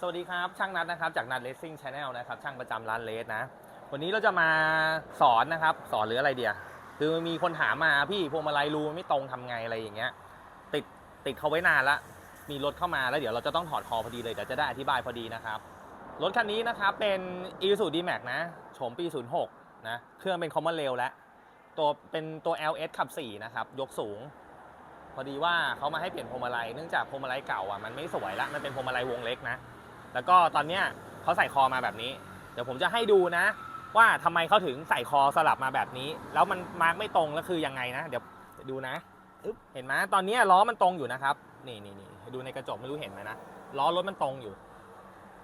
สวัสดีครับ ช่างนัดนะครับจากนัดเลสซิ่งชาแนลนะครับช่างประจำร้านเลสนะ วันนี้เราจะมาสอนนะครับ สอนหรืออะไรเดียคือมีคนถามมาพี่พวงมาลัยรูไม่ตรงทำไงอะไรอย่างเงี้ย ติดติดเขาไว้นานละมีรถเข้ามาแล้วเดี๋ยวเราจะต้องถอดคอพอดีเลยเดี๋ยวจะได้อธิบายพอดีนะครับรถคันนี้นะครับเป็น i s u z u D-Max นะโฉมปี 06 นะเครื่องเป็น Common Rail แล้วตัวเป็นตัว LS ขับ 4 นะครับ ยกสูง พอดีว่าเขามาให้เปลี่ยนพวงมาลัยเนื่องจากพวงมาลัยเก่าอะมันไม่สวยละมันเป็นพวงมาลัยวงเล็กนะ แล้วก็ตอนเนี้ยเขาใส่คอมาแบบนี้ เดี๋ยวผมจะให้ดูนะ ว่าทำไมเขาถึงใส่คอสลับมาแบบนี้ แล้วมันมาร์กไม่ตรงแล้วคือยังไงนะ เดี๋ยวดูนะเห็นไหมตอนนี้ล้อมันตรงอยู่นะครับ นี่นี่นี่ดูในกระจกไม่รู้เห็นไหมนะล้อรถมันตรงอยู่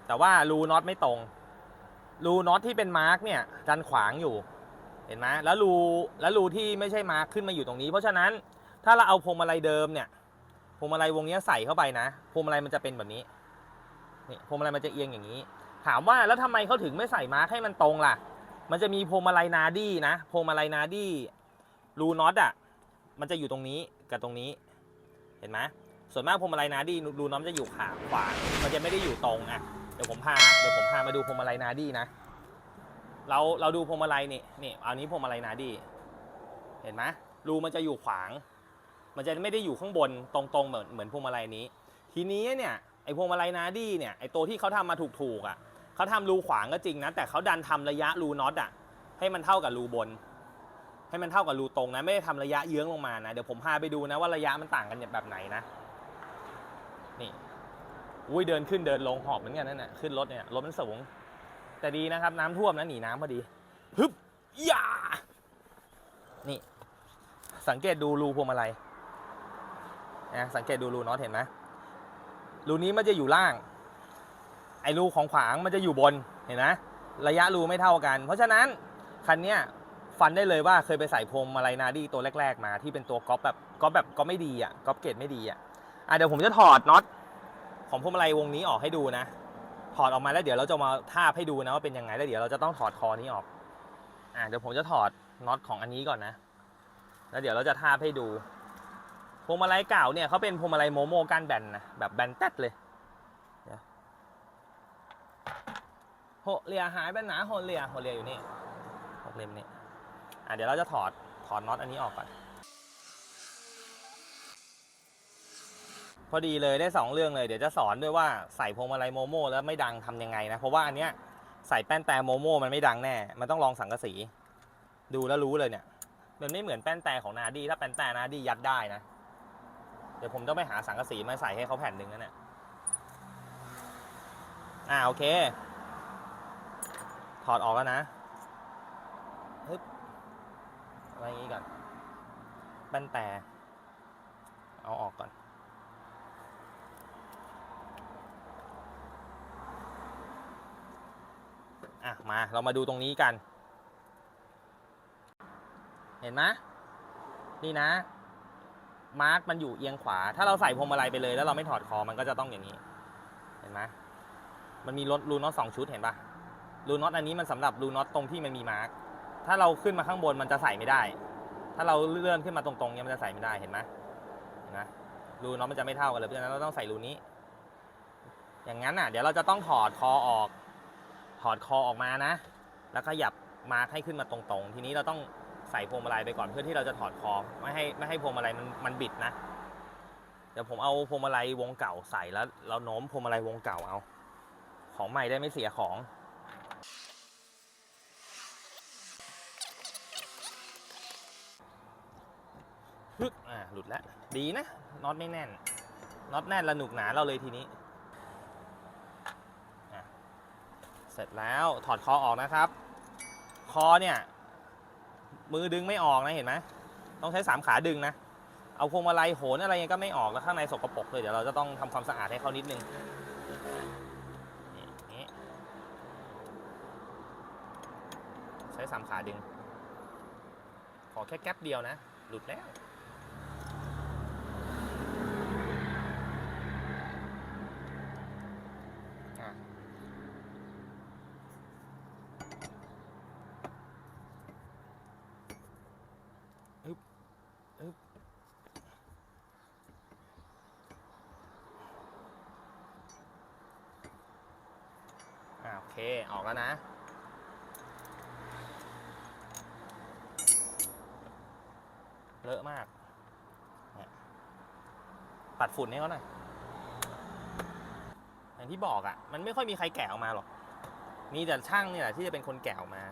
แต่ว่ารูน็อตไม่ตรงรูน็อตที่เป็นมาร์กเนี่ยดันขวางอยู่ เห็นไหมแล้วรูแล้วรูที่ไม่ใช่มาร์กขึ้นมาอยู่ตรงนี้ เพราะฉะนั้นถ้าเราเอาพวงมาลัยเดิมเนี่ยพวงมาลัยวงนี้ใส่เข้าไปนะพวงมาลัยมันจะเป็นแบบนี้ นี่พวงมาลัยมันจะเอียงอย่างนี้ ถามว่าแล้วทำไมเขาถึงไม่ใส่มาร์กให้มันตรงล่ะ มันจะมีพวงมาลัยนาดี้นะพวงมาลัยนาดี้รูน็อตอะมันจะอยู่ตรงนี้กับตรงนี้ เห็นไหมส่วนมากพวงมาลัยนาดี้รูน็อตจะอยู่ขาขวา มันจะไม่ได้อยู่ตรงอะเดี๋ยวผมพาเดี๋ยวผมพามาดูพวงมาลัยนาดี้นะเราเราดูพวงมาลัยนี่นี่อันนี้พวงมาลัยนาดี้เห็นไหมรูมันจะอยู่ขวาง มันจะไม่ได้อยู่ข้างบนตรงๆเหมือนเหมือนพวงมาลัยนี้ ทีนี้เนี่ย ไอพวงมาลัยนาดี้เนี่ยไอตัวที่เขาทำมาถูกๆอะเขาทำรูขวางก็จริงนะแต่เขาดันทำระยะรูน็อตอะให้มันเท่ากับรูบน ให้มันเท่ากับรูตรงนะไม่ได้ทำระยะเยื้องลงมานะเดี๋ยวผมพาไปดูนะว่าระยะมันต่างกันแบบไหนนะ นี่อุ้ยเดินขึ้นเดินลงหอบเหมือนกันนั่นน่ะขึ้นรถเนี่ยรถมันสูง แต่ดีนะครับ น้ำท่วมนะหนีน้ำพอดีฮึบยานี่ สังเกตดูรูพวงมาลัยนะสังเกตดูรูน็อตเห็นไหม รูนี้มันจะอยู่ล่าง ไอ้รูของขวางมันจะอยู่บนเห็นไหมระยะรูไม่เท่ากัน เพราะฉะนั้นคันเนี้ยฟันได้เลยว่าเคยไปใส่พวงมาลัยนาดี้ตัวแรก ๆ มาที่เป็นตัวก๊อปแบบก๊อปแบบก๊อปไม่ดีอะก๊อปเกรดไม่ดีอะอะเดี๋ยวผมจะถอดน็อตของพวงมาลัยวงนี้ออกให้ดูนะ ถอดออกมาแล้วเดี๋ยวเราจะมาทาบให้ดูนะว่าเป็นยังไงแล้วเดี๋ยวเราจะต้องถอดคอนี้ออกอะเดี๋ยวผมจะถอดน็อตของอันนี้ก่อนนะ แล้วเดี๋ยวเราจะทาบให้ดู พวงมาลัยเก่าเนี่ยเขาเป็นพวงมาลัยโมโมก้านแบนนะแบบแบนแต๊ดเลยเดี๋ยวเหลียหายไปหนโหเหลียโหเหลียอยู่นี่หกเล่มนี่อะเดี๋ยวเราจะถอดถอดน็อตอันนี้ออกก่อน พอดีเลยได้สองเรื่องเลยเดี๋ยวจะสอนด้วยว่าใส่พวงมาลัยโมโมแล้วไม่ดังทำยังไงนะ เพราะว่าอันเนี้ยใส่แป้นแต่โมโมมันไม่ดังแน่ มันต้องลองสังกะสี ดูแล้วรู้เลยเนี่ย มันไม่เหมือนแป้นแต่ของนาดี้ถ้าแป้นแต่นาดี้ยัดได้นะ ดี๋ยวผมต้องไปหาสังกะสีมาใส่ให้เขาแผ่นหนึ่งนั่นแหละอ่าโอเค ถอดออกแล้วนะฮึบอะไรอย่างงี้ก่อนแป้นแต่ เอาออกก่อน อะ มาเรามาดูตรงนี้กัน เห็นไหมนี่นะ มาร์กมันอยู่เอียงขวา ถ้าเราใส่พวงมาลัยไปเลยแล้วเราไม่ถอดคอมันก็จะต้องอย่างนี้ เห็นไหมมันมีรถรูน็อตสองชุดเห็นปะรูน็อตอันนี้มันสำหรับรูน็อตตรงที่มันมีมาร์กถ้าเราขึ้นมาข้างบนมันจะใส่ไม่ได้ ถ้าเราเลื่อนขึ้นมาตรงๆเนี้ยมันจะใส่ไม่ได้เห็นไหมเห็นไหมรูน็อตมันจะไม่เท่ากันเลยเพราะฉะนั้นเราต้องใส่รูนี้ อย่างนั้นอะ เดี๋ยวเราจะต้องถอดคอออก ถอดคอออกมานะ แล้วขยับมาร์คให้ขึ้นมาตรงๆ ทีนี้เราต้อง ใส่พวงมาลัยไปก่อนเพื่อที่เราจะถอดคอไม่ให้ไม่ให้พวงมาลัยมันมันบิดนะเดี๋ยวผมเอาพวงมาลัยวงเก่าใส่แล้วเราโน้มพวงมาลัยวงเก่าเอา ของใหม่ได้ไม่เสียของฮึอ่าหลุดแล้วดีนะน็อตไม่แน่นน็อตแน่นระหนุกหนาเราเลยทีนี้เสร็จแล้วถอดคอออกนะครับ คอเนี่ย มือดึงไม่ออกนะเห็นไหมต้องใช้สามขาดึงนะ เอาพวงมาลัยโหนอะไรยังก็ไม่ออกแล้วข้างในสกปรกเลยเดี๋ยวเราจะต้องทำความสะอาดให้เขานิดนึงนี่ใช้สามขาดึง ขอแค่แก๊ปเดียวนะ หลุดแล้ว อะอึ๊บอึ๊บ โอเคออกแล้วนะ เลอะมาก ปัดฝุ่นให้เขาหน่อย อย่างที่บอกอะ่ะ มันไม่ค่อยมีใครแกะออกมาหรอก มีแต่ช่างนี่แหละที่จะเป็นคนแกะออกมา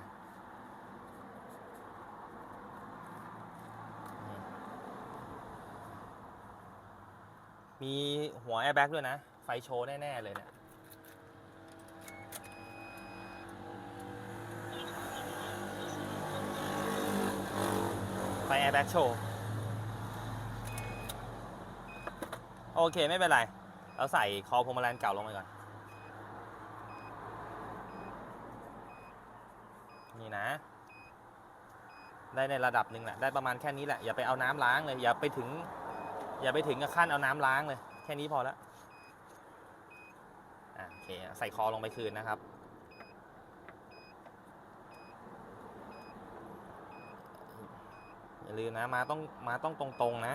มีหัวแอร์แบ็กด้วยนะ ไฟโชว์แน่ ๆ เลยเนี่ย ไฟแอร์แบ็กโชว์โอเคไม่เป็นไร เราใส่คอพวงมาลัยเก่าลงไปก่อน นี่นะ ได้ในระดับหนึ่งแหละ ได้ประมาณแค่นี้แหละ อย่าไปเอาน้ำล้างเลย อย่าไปถึง อย่าไปถึงกับขั้นเอาน้ำล้างเลย แค่นี้พอแล้วโอเค ใส่คอลงไปคืนนะครับ อย่าลืมนะมาต้องมาต้องตรงๆนะ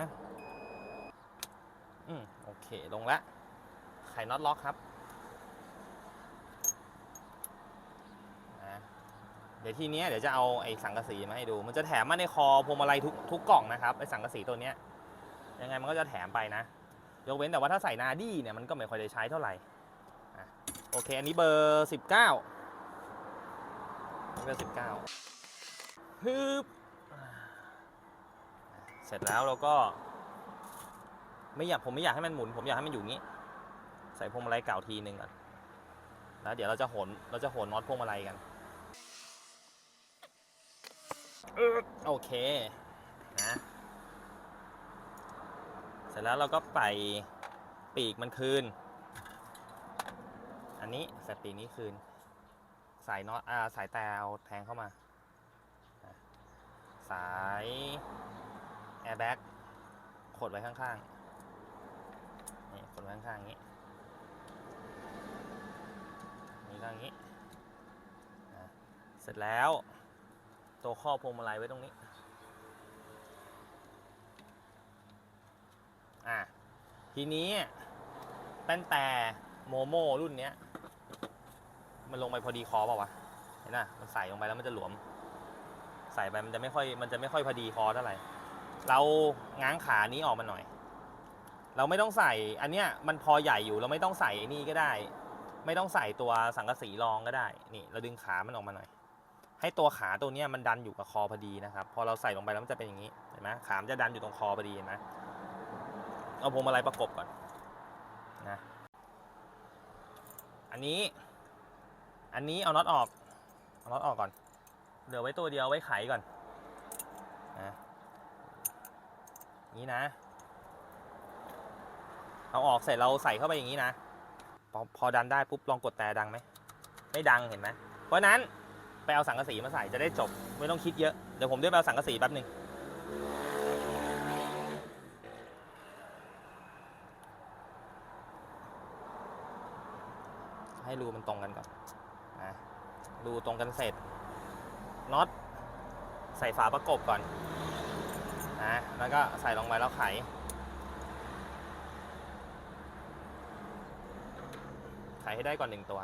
อืมโอเคลงละไขน็อตล็อกครับนะเดี๋ยวทีเนี้ยเดี๋ยวจะเอาไอ้สังกะสีมาให้ดู มันจะแถมมาในคอพวงมาลัยทุกทุกกล่องนะครับไอ้สังกะสีตัวเนี้ยยังไงมันก็จะแถมไปนะ ยกเว้นแต่ว่าถ้าใส่นาดี้เนี่ยมันก็ไม่ค่อยได้ใช้เท่าไหร่โอเค อันนี้เบอร์สิบเก้าเบอร์สิบเก้าฮึบ เสร็จแล้วเราก็ ไม่อยากผมไม่อยากให้มันหมุน ผมอยากให้มันอยู่งี้ ใส่พวงมาลัยเก่าทีหนึ่งก่อนแล้วเดี๋ยวเราจะโหนเราจะโหนน็อตพวงมาลัยกันโอเคนะเสร็จแล้วเราก็ไปปีกมันคืน อันนี้ใส่ปีกนี้คืน สายน็อตอ่าสายแตวแทงเข้ามา สาย แอร์แบ็กขดไว้ข้างๆ นี่ขดไว้ข้างๆอย่างนี้นี่ก็อย่างนี้อะเสร็จแล้ว ตัวข้อพวงมาลัยไว้ตรงนี้ อะ ทีนี้แป้นแต่โมโมรุ่นเนี้ย มันลงไปพอดีคอเปล่าวะ เห็นน่ะ มันใส่ลงไปแล้วมันจะหลวม ใส่ไปมันจะไม่ค่อย มันจะไม่ค่อยพอดีคอเท่าไหร่ เราง้างขานี้ออกมาหน่อย เราไม่ต้องใส่ อันเนี้ยมันพอใหญ่อยู่เราไม่ต้องใส่อนี่ก็ได้ ไม่ต้องใส่ตัวสังกะสีรองก็ได้ นี่ เราดึงขามันออกมาหน่อย ให้ตัวขาตัวเนี้ยมันดันอยู่กับคอพอดีนะครับ พอเราใส่ลงไปแล้วมันจะเป็นอย่างนี้เห็นไหมขามจะดันอยู่ตรงคอพอดีเห็นไหมเอาพวงมาลัยประกบก่อนนะอันนี้ อันนี้เอาน็อตออก เอาน็อตออกก่อน เหลือไว้ตัวเดียวไว้ไขก่อนนะ นี้นะ เอาออกเสร็จเราใส่เข้าไปอย่างนี้นะพอพอดันได้ปุ๊บลองกดแต่ดังไหมไม่ดังเห็นไหมเพราะนั้นไปเอาสังกะสีมาใส่จะได้จบ ไม่ต้องคิดเยอะ เดี๋ยวผมเดินไปเอาสังกะสีแป๊บหนึ่งให้รูมันตรงกันก่อนนะรูตรงกันเสร็จน็อตใส่ฝาประกบก่อน นะแล้วก็ใส่ลงไปแล้วไขไขให้ได้ก่อนหนึ่งตัว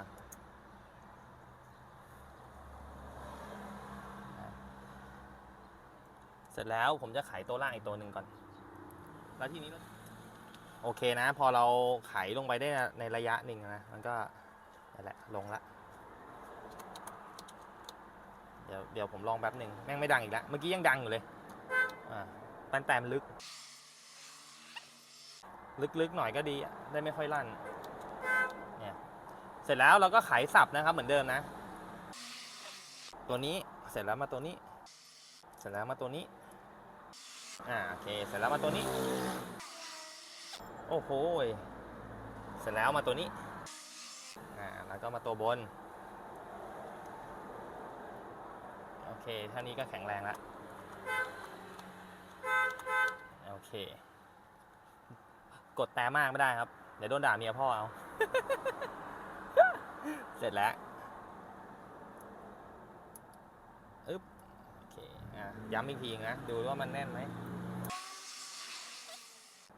เสร็จแล้วผมจะไขตัวล่างอีกตัวหนึ่งก่อน แล้วทีนี้โอเคนะ พอเราไขลงไปได้ในระยะหนึ่งนะ มันก็นั่นแหละลงละ เดี๋ยวเดี๋ยวผมลองแป๊บหนึ่งแม่งไม่ดังอีกแล้ว เมื่อกี้ยังดังอยู่เลย อ่า แป้นแต่มันลึก ลึกๆหน่อยก็ดีได้ไม่ค่อยลั่นเนี่ยเสร็จแล้วเราก็ไขสับนะครับเหมือนเดิมนะ ตัวนี้เสร็จแล้วมาตัวนี้ เสร็จแล้วมาตัวนี้อ่าโอเคเสร็จแล้วมาตัวนี้ โอ้โหเสร็จแล้วมาตัวนี้อ่าแล้วก็มาตัวบนโอเคเท่านี้ก็แข็งแรงแล้ว โอเค กดแต่มากไม่ได้ครับ เดี๋ยวโดนด่าเมียพ่อเอา เสร็จแล้วอึ๊บโอเคอะย้ำอีกทีนะ ดูว่ามันแน่นไหม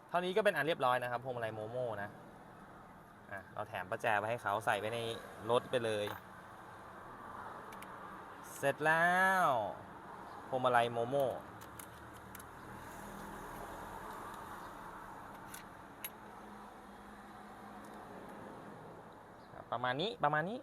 เท่านี้ก็เป็นอันเรียบร้อยนะครับพวงมาลัยโมโม่นะอะเราแถมประแจไปให้เขาใส่ไว้ในรถไปเลย เสร็จแล้วพวงมาลัยโมโม่ครับ ประมาณนี้ประมาณนี้